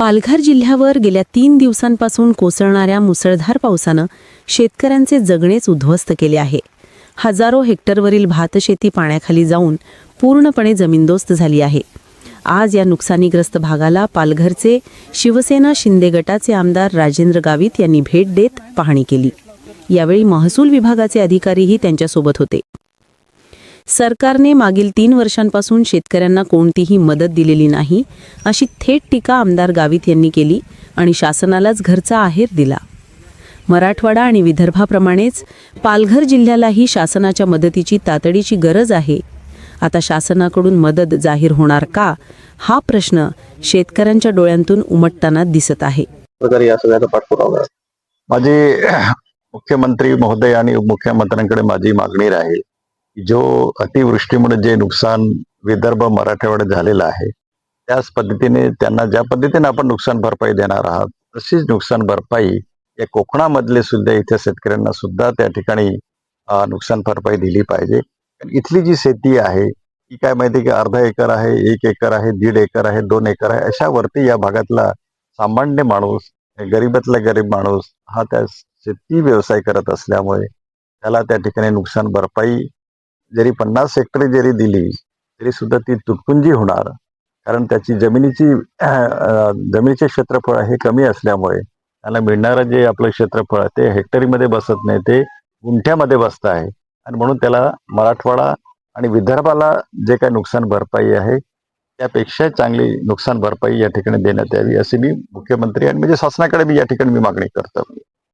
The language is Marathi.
पालघर जिल्ह्यावर गेल्या तीन दिवसांपासून कोसळणाऱ्या मुसळधार पावसानं शेतकऱ्यांचे जगणेच उद्ध्वस्त केले आहे. हजारो हेक्टरवरील भातशेती पाण्याखाली जाऊन पूर्णपणे जमीनदोस्त झाली आहे. आज या नुकसानीग्रस्त भागाला पालघरचे शिवसेना शिंदे गटाचे आमदार राजेंद्र गावित यांनी भेट देत पाहणी केली. यावेळी महसूल विभागाचे अधिकारीही त्यांच्यासोबत होते. सरकारने मागील तीन वर्षांपासून शेतकऱ्यांना कोणतीही मदत दिलेली नाही अशी थेट टीका आमदार गावित यांनी केली आणि शासनालाच घरचा आहेर दिला. मराठवाडा आणि विदर्भाप्रमाणेच पालघर जिल्ह्यालाही शासनाच्या मदतीची तातडीची गरज आहे. आता शासनाकडून मदत जाहीर होणार का हा प्रश्न शेतकऱ्यांच्या डोळ्यांतून उमटताना दिसत आहे. प्रकारे या सगळ्याचा पाठपुरावा करा. माझी मुख्यमंत्री महोदय आणि उपमुख्यमंत्र्यांकडे माझी मागणी राहील. जो अतिवृष्टीमुळे जे नुकसान विदर्भ मराठवाड्यात झालेलं आहे त्याच पद्धतीने त्यांना ज्या पद्धतीने आपण नुकसान भरपाई देणार आहात तशीच नुकसान भरपाई या कोकणामधले सुद्धा इथे शेतकऱ्यांना सुद्धा त्या ठिकाणी नुकसान भरपाई दिली पाहिजे. कारण इथली जी शेती आहे ती काय माहिती की अर्धा एकर आहे एक एकर आहे दीड एकर आहे दोन एकर आहे अशा वरती या भागातला सामान्य माणूस गरीबातला गरीब माणूस हा त्या शेती व्यवसाय करत असल्यामुळे त्याला त्या ठिकाणी नुकसान भरपाई जरी पन्नास हेक्टर जरी दिली तरी सुद्धा ती तुटपुंजी होणार. कारण त्याची जमिनीची जमिनीचे क्षेत्रफळ हे कमी असल्यामुळे त्याला मिळणारं जे आपलं क्षेत्रफळ आहे ते हेक्टरीमध्ये बसत नाही ते गुंठ्यामध्ये बसत आहे. आणि म्हणून त्याला मराठवाडा आणि विदर्भाला जे काही नुकसान भरपाई आहे त्यापेक्षा चांगली नुकसान भरपाई या ठिकाणी देण्यात यावी अशी मी मुख्यमंत्री आणि म्हणजे शासनाकडे मी या ठिकाणी मी मागणी करतो.